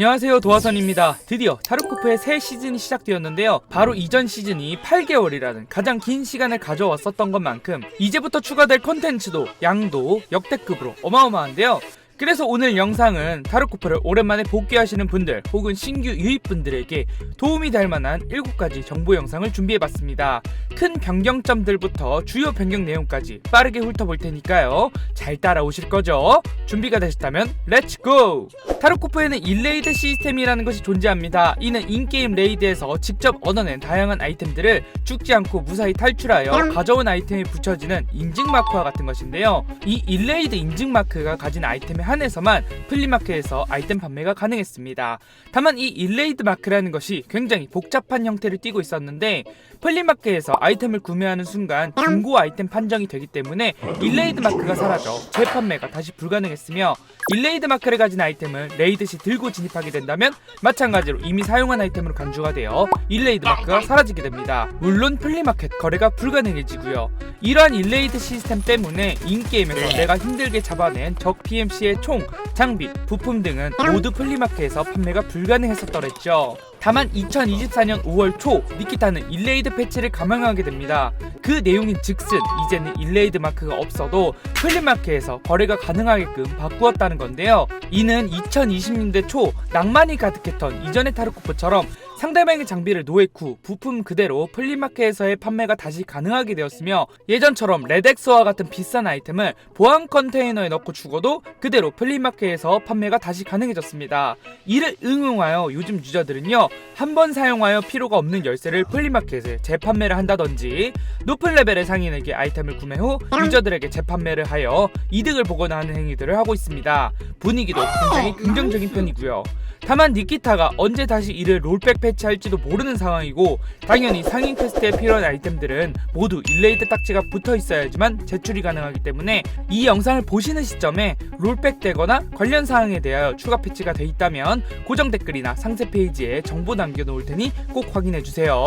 안녕하세요 도화선입니다. 드디어 타르코프의 새 시즌이 시작되었는데요. 바로 이전 시즌이 8개월이라는 가장 긴 시간을 가져왔었던 것만큼 이제부터 추가될 컨텐츠도 양도 역대급으로 어마어마한데요. 그래서 오늘 영상은 타르코프를 오랜만에 복귀하시는 분들 혹은 신규 유입분들에게 도움이 될 만한 7가지 정보 영상을 준비해봤습니다. 큰 변경점들부터 주요 변경 내용까지 빠르게 훑어볼 테니까요. 잘 따라오실 거죠? 준비가 되셨다면 렛츠고! 타르코프에는 일레이드 시스템이라는 것이 존재합니다. 이는 인게임 레이드에서 직접 얻어낸 다양한 아이템들을 죽지 않고 무사히 탈출하여 가져온 아이템에 붙여지는 인증 마크와 같은 것인데요. 이 일레이드 인증 마크가 가진 아이템에 한해서만 플리마켓에서 아이템 판매가 가능했습니다. 다만 이 일레이드 마크라는 것이 굉장히 복잡한 형태를 띠고 있었는데 플리마켓에서 아이템을 구매하는 순간 중고 아이템 판정이 되기 때문에 일레이드 마크가 사라져 재판매가 다시 불가능했으며 일레이드 마크를 가진 아이템을 레이드 시 들고 진입하게 된다면 마찬가지로 이미 사용한 아이템으로 간주가 되어 일레이드 마크가 사라지게 됩니다. 물론 플리마켓 거래가 불가능해지고요. 이러한 일레이드 시스템 때문에 인게임에서 내가 힘들게 잡아낸 적 PMC의 총, 장비, 부품 등은 모두 플리마켓에서 판매가 불가능했었더랬죠. 다만 2024년 5월 초 니키타는 일레이드 패치를 감행하게 됩니다. 그 내용인 즉슨 이제는 일레이드 마크가 없어도 플리마켓에서 거래가 가능하게끔 바꾸었다는 건데요. 이는 2020년대 초 낭만이 가득했던 이전의 타르코프처럼 상대방의 장비를 노획 후 부품 그대로 플리마켓에서의 판매가 다시 가능하게 되었으며 예전처럼 레덱스와 같은 비싼 아이템을 보안 컨테이너에 넣고 죽어도 그대로 플리마켓에서 판매가 다시 가능해졌습니다. 이를 응용하여 요즘 유저들은요 한 번 사용하여 필요가 없는 열쇠를 플리마켓에 재판매를 한다든지 높은 레벨의 상인에게 아이템을 구매 후 유저들에게 재판매를 하여 이득을 보거나 하는 행위들을 하고 있습니다. 분위기도 굉장히 긍정적인 편이고요. 다만 니키타가 언제 다시 이를 롤백 패치할지도 모르는 상황이고 당연히 상인 퀘스트에 필요한 아이템들은 모두 일레이드 딱지가 붙어 있어야지만 제출이 가능하기 때문에 이 영상을 보시는 시점에 롤백 되거나 관련 사항에 대하여 추가 패치가 돼 있다면 고정 댓글이나 상세 페이지에 정보 남겨놓을 테니 꼭 확인해 주세요.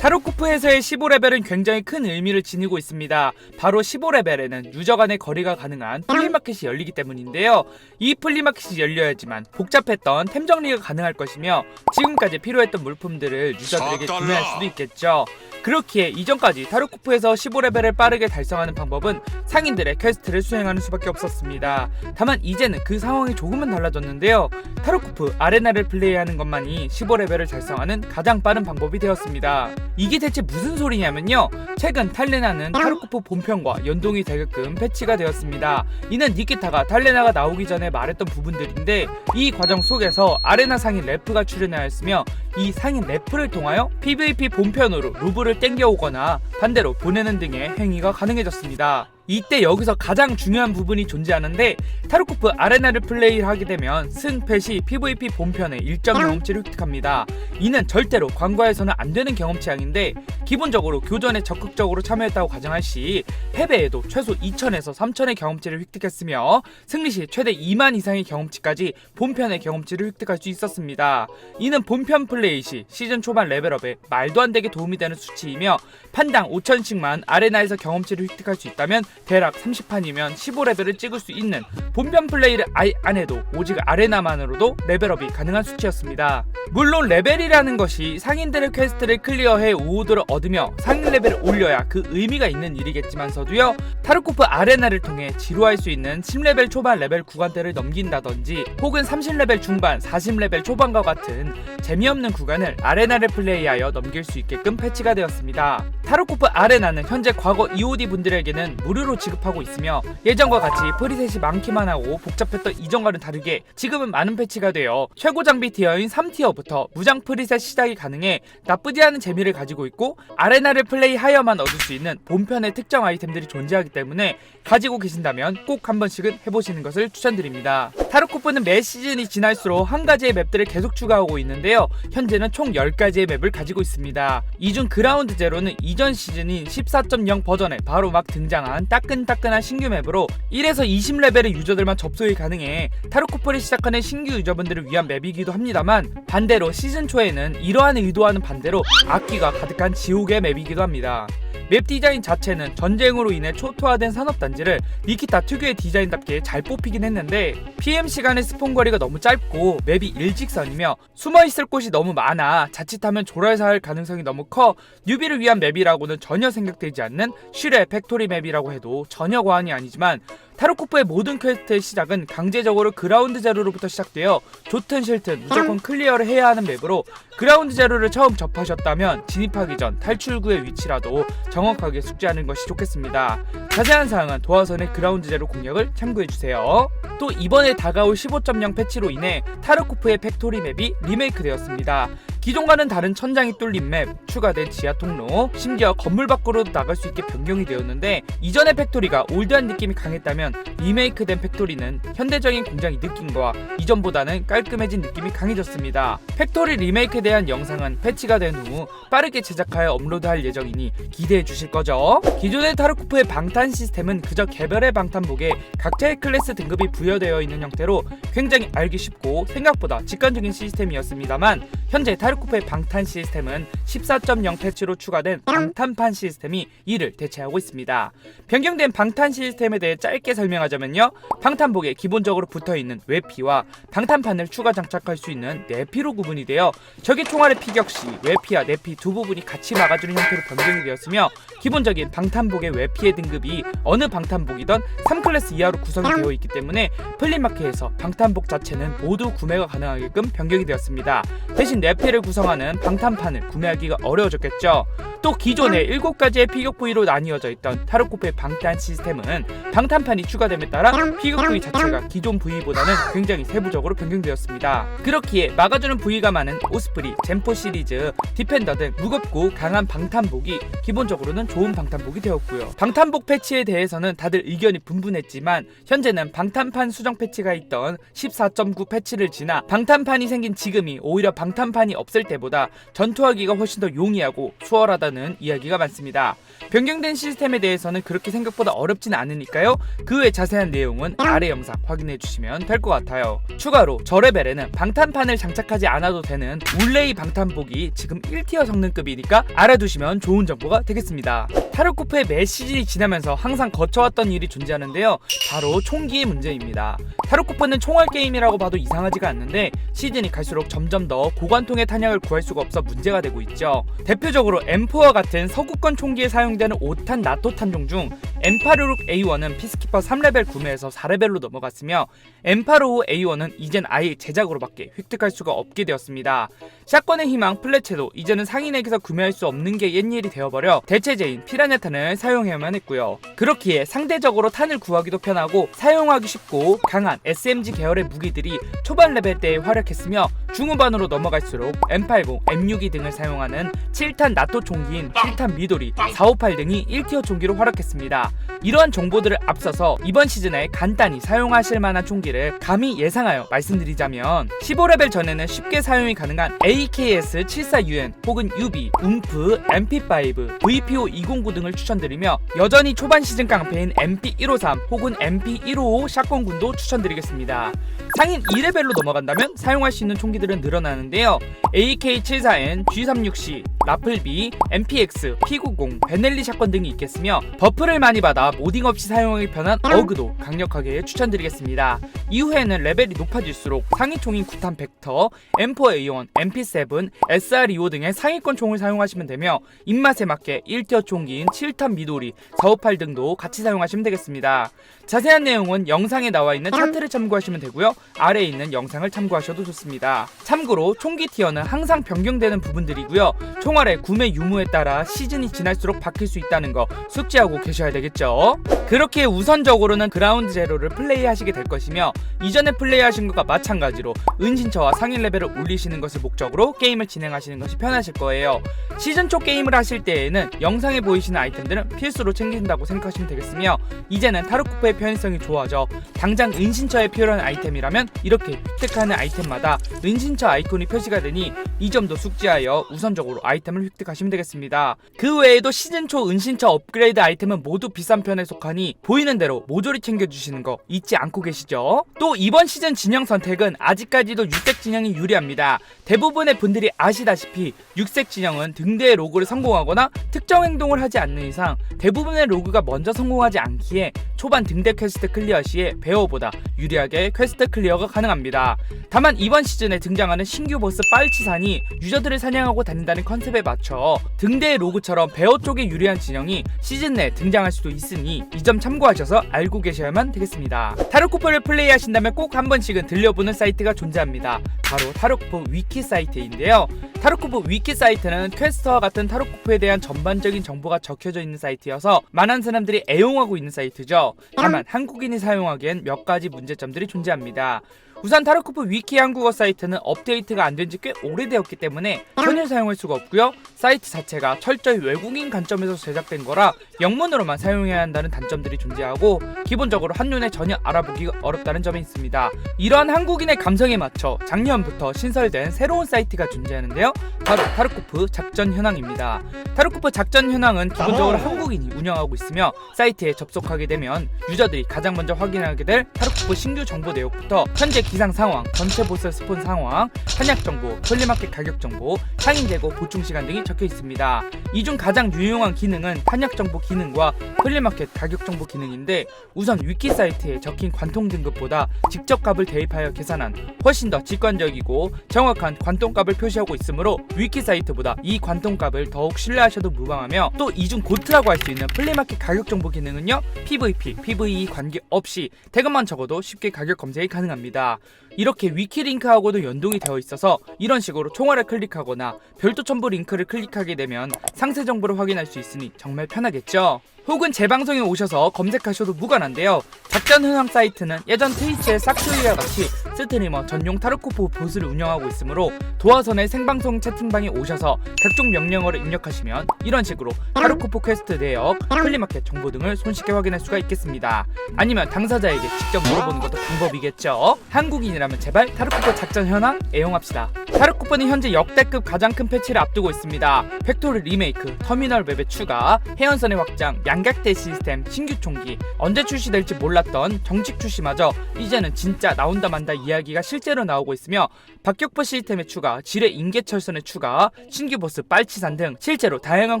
타로코프에서의 15레벨은 굉장히 큰 의미를 지니고 있습니다. 바로 15레벨에는 유저 간의 거리가 가능한 플리마켓이 열리기 때문인데요. 이 플리마켓이 열려야지만 복잡했던 템 정리가 가능할 것이며 지금까지 필요했던 물품들을 유저들에게. 구매할 수도 있겠죠. 그렇기에 이전까지 타르코프에서 15레벨을 빠르게 달성하는 방법은 상인들의 퀘스트를 수행하는 수밖에 없었습니다. 다만 이제는 그 상황이 조금은 달라졌는데요. 타르코프 아레나를 플레이하는 것만이 15레벨을 달성하는 가장 빠른 방법이 되었습니다. 이게 대체 무슨 소리냐면요. 최근 탈레나는 타르코프 본편과 연동이 되게끔 패치가 되었습니다. 이는 니키타가 탈레나가 나오기 전에 말했던 부분들인데 이 과정 속에서 아레나 상인 래프가 출연하였으며 이 상인 래프를 통하여 PVP 본편으로 루브를 땡겨오거나 반대로 보내는 등의 행위가 가능해졌습니다. 이때 여기서 가장 중요한 부분이 존재하는데 타르코프 아레나를 플레이를 하게 되면 승패시 PVP 본편의 일정 경험치를 획득합니다. 이는 절대로 관과에서는 안 되는 경험치양인데 기본적으로 교전에 적극적으로 참여했다고 가정할 시 패배에도 최소 2천에서 3천의 경험치를 획득했으며 승리 시 최대 2만 이상의 경험치까지 본편의 경험치를 획득할 수 있었습니다. 이는 본편 플레이 시 시즌 초반 레벨업에 말도 안 되게 도움이 되는 수치이며 판당 5천씩만 아레나에서 경험치를 획득할 수 있다면 대략 30판이면 15레벨을 찍을 수 있는 본편 플레이를 아예 안 해도 오직 아레나만으로도 레벨업이 가능한 수치였습니다. 물론 레벨이라는 것이 상인들의 퀘스트를 클리어해 우호도를 얻으며 상인 레벨을 올려야 그 의미가 있는 일이겠지만서도요 타르코프 아레나를 통해 지루할 수 있는 10레벨 초반 레벨 구간대를 넘긴다든지 혹은 30레벨 중반 40레벨 초반과 같은 재미없는 구간을 아레나를 플레이하여 넘길 수 있게끔 패치가 되었습니다. 타르코프 아레나는 현재 과거 EOD 분들에게는 무료 로 지급하고 있으며 예전과 같이 프리셋이 많기만 하고 복잡했던 이전과는 다르게 지금은 많은 패치가 되어 최고 장비 티어인 3티어부터 무장 프리셋 시작이 가능해 나쁘지 않은 재미를 가지고 있고 아레나를 플레이하여만 얻을 수 있는 본편의 특정 아이템들이 존재하기 때문에 가지고 계신다면 꼭 한 번씩은 해보시는 것을 추천드립니다. 타르코프는 매 시즌이 지날수록 한 가지의 맵들을 계속 추가하고 있는데요. 현재는 총 10가지의 맵을 가지고 있습니다. 이중 그라운드 제로는 이전 시즌인 14.0 버전에 바로 막 등장한 따끈따끈한 신규 맵으로 1에서 20레벨의 유저들만 접속이 가능해 타르코프를 시작하는 신규 유저분들을 위한 맵이기도 합니다만 반대로 시즌 초에는 이러한 의도와는 반대로 악기가 가득한 지옥의 맵이기도 합니다. 맵 디자인 자체는 전쟁으로 인해 초토화된 산업단지를 니키타 특유의 디자인답게 잘 뽑히긴 했는데 PM 시간의 스폰 거리가 너무 짧고 맵이 일직선이며 숨어있을 곳이 너무 많아 자칫하면 조랄사할 가능성이 너무 커 뉴비를 위한 맵이라고는 전혀 생각되지 않는 슈레 팩토리 맵이라고 해도 전혀 과언이 아니지만 타르코프의 모든 퀘스트의 시작은 강제적으로 그라운드 제로로부터 시작되어 좋든 싫든 무조건 클리어를 해야 하는 맵으로 그라운드 제로를 처음 접하셨다면 진입하기 전 탈출구의 위치라도 정확하게 숙지하는 것이 좋겠습니다. 자세한 사항은 도화선의 그라운드 제로 공략을 참고해주세요. 또 이번에 다가올 15.0 패치로 인해 타르코프의 팩토리 맵이 리메이크되었습니다. 기존과는 다른 천장이 뚫린 맵, 추가된 지하 통로, 심지어 건물 밖으로도 나갈 수 있게 변경이 되었는데 이전의 팩토리가 올드한 느낌이 강했다면 리메이크된 팩토리는 현대적인 공장의 느낌과 이전보다는 깔끔해진 느낌이 강해졌습니다. 팩토리 리메이크에 대한 영상은 패치가 된 후 빠르게 제작하여 업로드할 예정이니 기대해 주실 거죠. 기존의 타르코프의 방탄 시스템은 그저 개별의 방탄복에 각자의 클래스 등급이 부여되어 있는 형태로 굉장히 알기 쉽고 생각보다 직관적인 시스템이었습니다만 현재 타 르코프의 방탄 시스템은 14.0 패치로 추가된 방탄판 시스템이 이를 대체하고 있습니다. 변경된 방탄 시스템에 대해 짧게 설명하자면요. 방탄복에 기본적으로 붙어있는 외피와 방탄판을 추가 장착할 수 있는 내피로 구분이 되어 적의 총알의 피격 시 외피와 내피 두 부분이 같이 막아주는 형태로 변경이 되었으며 기본적인 방탄복의 외피의 등급이 어느 방탄복이던 3클래스 이하로 구성이 되어 있기 때문에 플리마켓에서 방탄복 자체는 모두 구매가 가능하게끔 변경이 되었습니다. 대신 내피를 구성하는 방탄판을 구매하기가 어려워졌겠죠. 또 기존의 7가지의 피격 부위로 나뉘어져 있던 타르코프의 방탄 시스템은 방탄판이 추가됨에 따라 피격 부위 자체가 기존 부위보다는 굉장히 세부적으로 변경되었습니다. 그렇기에 막아주는 부위가 많은 오스프리, 젠포 시리즈, 디펜더 등 무겁고 강한 방탄복이 기본적으로는 좋은 방탄복이 되었고요. 방탄복 패치에 대해서는 다들 의견이 분분했지만 현재는 방탄판 수정 패치가 있던 14.9 패치를 지나 방탄판이 생긴 지금이 오히려 방탄판이 없을 때보다 전투하기가 훨씬 더 용이하고 수월하다는 이야기가 많습니다. 변경된 시스템에 대해서는 그렇게 생각보다 어렵진 않으니까요. 그 외 자세한 내용은 아래 영상 확인해 주시면 될 것 같아요. 추가로 저 레벨에는 방탄판을 장착하지 않아도 되는 울레이 방탄복이 지금 1티어 성능급이니까 알아두시면 좋은 정보가 되겠습니다. 타르코프의 매 시즌이 지나면서 항상 거쳐왔던 일이 존재하는데요. 바로 총기의 문제입니다. 타르코프는 총알 게임이라고 봐도 이상하지가 않는데 시즌이 갈수록 점점 더 고관통의 탄 약을 구할 수가 없어 문제가 되고 있죠. 대표적으로 M4와 같은 서구권 총기에 사용되는 5탄 나토 탄종 중 M856 A1은 피스키퍼 3레벨 구매해서 4레벨로 넘어갔으며 M855 A1은 이젠 아예 제작으로밖에 획득할 수가 없게 되었습니다. 샷건의 희망 플래체도 이제는 상인에게서 구매할 수 없는 게 옛일이 되어버려 대체제인 피라냐탄을 사용해야만 했고요. 그렇기에 상대적으로 탄을 구하기도 편하고 사용하기 쉽고 강한 SMG 계열의 무기들이 초반 레벨 때에 활약했으며 중후반으로 넘어갈수록 M80, M62 등을 사용하는 7탄 나토 총기인 7탄 미도리, 458 등이 1티어 총기로 활약했습니다. 이러한 정보들을 앞서서 이번 시즌에 간단히 사용하실 만한 총기를 감히 예상하여 말씀드리자면 15레벨 전에는 쉽게 사용이 가능한 AKS-74UN 혹은 UB, 움프, MP5, VPO209 등을 추천드리며 여전히 초반 시즌 깡패인 MP153 혹은 MP155 샷건군도 추천드리겠습니다. 상인 2레벨로 넘어간다면 사용할 수 있는 총기들은 늘어나는데요. AK-74N, G36C, 라플비, MPX, P90, 베넬리 샷건 등이 있겠으며 버프를 많이 받아 모딩 없이 사용하기 편한 어그도 강력하게 추천드리겠습니다. 이후에는 레벨이 높아질수록 상위총인 9탄 벡터, M4A1, MP7, SR25 등의 상위권 총을 사용하시면 되며 입맛에 맞게 1티어 총기인 7탄 미도리, 458 등도 같이 사용하시면 되겠습니다. 자세한 내용은 영상에 나와 있는 차트를 참고하시면 되고요. 아래에 있는 영상을 참고하셔도 좋습니다. 참고로 총기 티어는 항상 변경되는 부분들이고요. 총알의 구매 유무에 따라 시즌이 지날수록 바뀔 수 있다는 거 숙지하고 계셔야 되겠죠. 그렇게 우선적으로는 그라운드 제로를 플레이하시게 될 것이며 이전에 플레이하신 것과 마찬가지로 은신처와 상인 레벨을 올리시는 것을 목적으로 게임을 진행하시는 것이 편하실 거예요. 시즌 초 게임을 하실 때에는 영상에 보이시는 아이템들은 필수로 챙기신다고 생각하시면 되겠으며 이제는 타르코프의 편의성이 좋아져 당장 은신처에 필요한 아이템이라면 이렇게 획득하는 아이템마다 은신처 아이콘이 표시가 되니 이 점도 숙지하여 우선적으로 아이템을 획득하시면 되겠습니다. 그 외에도 시즌 초 은신처 업그레이드 아이템은 모두 비싼 편에 속하니 보이는 대로 모조리 챙겨주시는 거 잊지 않고 계시죠? 또 이번 시즌 진영 선택은 아직까지도 육색 진영이 유리합니다. 대부분의 분들이 아시다시피 육색 진영은 등대의 로그를 성공하거나 특정 행동을 하지 않는 이상 대부분의 로그가 먼저 성공하지 않기에 초반 등대 퀘스트 클리어 시에 베어보다 유리하게 퀘스트 클리어가 가능합니다. 다만 이번 시즌에 등장하는 신규 보스 빨치산이 유저들을 사냥하고 다닌다는 컨셉에 맞춰 등대의 로그처럼 베어 쪽에 유리한 진영이 시즌 내 등장할 수도 있으니 이 점 참고하셔서 알고 계셔야만 되겠습니다. 타로코프를 플레이하신다면 꼭 한 번씩은 들려보는 사이트가 존재합니다. 바로 타로코프 위키 사이트인데요. 타로코프 위키 사이트는 퀘스트와 같은 타로코프에 대한 전반적인 정보가 적혀져 있는 사이트여서 많은 사람들이 애용하고 있는 사이트죠. 다만 한국인이 사용하기엔 몇 가지 문제 점들이 존재합니다. 우선 타로코프 위키 한국어 사이트는 업데이트가 안 된 지 꽤 오래되었기 때문에 전혀 사용할 수가 없고요. 사이트 자체가 철저히 외국인 관점에서 제작된 거라 영문으로만 사용해야 한다는 단점들이 존재하고 기본적으로 한눈에 전혀 알아보기가 어렵다는 점이 있습니다. 이러한 한국인의 감성에 맞춰 작년부터 신설된 새로운 사이트가 존재하는데요. 바로 타르코프 작전 현황입니다. 타르코프 작전 현황은 기본적으로 한국인이 운영하고 있으며 사이트에 접속하게 되면 유저들이 가장 먼저 확인하게 될 타르코프 신규 정보 내역부터 현재 기상 상황, 전체 보스 스폰 상황, 한약 정보, 플리마켓 가격 정보, 상인 재고 보충 시간 등이 적혀 있습니다. 이 중 가장 유용한 기능은 한약 정보 기능과 플리마켓 가격 정보 기능인데 우선 위키 사이트에 적힌 관통 등급보다 직접 값을 대입하여 계산한 훨씬 더 직관적이고 정확한 관통값을 표시하고 있으므로 위키 사이트보다 이 관통값을 더욱 신뢰하셔도 무방하며 또 이 중 고트라고 할 수 있는 플리마켓 가격 정보 기능은요 PVP, PVE 관계없이 대금만 적어도 쉽게 가격 검색이 가능합니다. 이렇게 위키 링크하고도 연동이 되어 있어서 이런 식으로 총알을 클릭하거나 별도 첨부 링크를 클릭하게 되면 상세 정보를 확인할 수 있으니 정말 편하겠죠. 혹은 제 방송에 오셔서 검색하셔도 무관한데요. 작전 현황 사이트는 예전 트위치의 싹트위와 같이 스트리머 전용 타르코프 보스를 운영하고 있으므로 도화선의 생방송 채팅방에 오셔서 각종 명령어를 입력하시면 이런 식으로 타르코프 퀘스트 내역, 플리마켓 정보 등을 손쉽게 확인할 수가 있겠습니다. 아니면 당사자에게 직접 물어보는 것도 방법이겠죠. 한국인이라면 제발 타르코프 작전 현황 애용합시다. 타르코프는 현재 역대급 가장 큰 패치를 앞두고 있습니다. 팩토리 리메이크, 터미널 맵의 추가, 해연선의 확장, 양각대 시스템, 신규 총기, 언제 출시될지 몰랐던 정식 출시마저 이제는 진짜 나온다 만다 이야기가 실제로 나오고 있으며 박격포 시스템의 추가, 지뢰 인계철선의 추가, 신규 보스 빨치산 등 실제로 다양한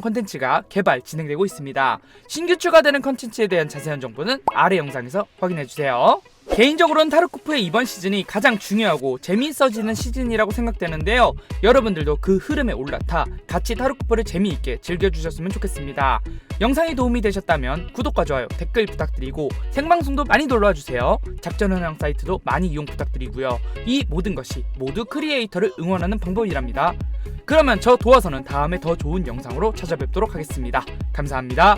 컨텐츠가 개발 진행되고 있습니다. 신규 추가되는 컨텐츠에 대한 자세한 정보는 아래 영상에서 확인해주세요. 개인적으로는 타르코프의 이번 시즌이 가장 중요하고 재미있어지는 시즌이라고 생각되는데요. 여러분들도 그 흐름에 올라타 같이 타르코프를 재미있게 즐겨주셨으면 좋겠습니다. 영상이 도움이 되셨다면 구독과 좋아요, 댓글 부탁드리고 생방송도 많이 놀러와주세요. 작전 현황 사이트도 많이 이용 부탁드리고요. 이 모든 것이 모두 크리에이터를 응원하는 방법이랍니다. 그러면 저 도와서는 다음에 더 좋은 영상으로 찾아뵙도록 하겠습니다. 감사합니다.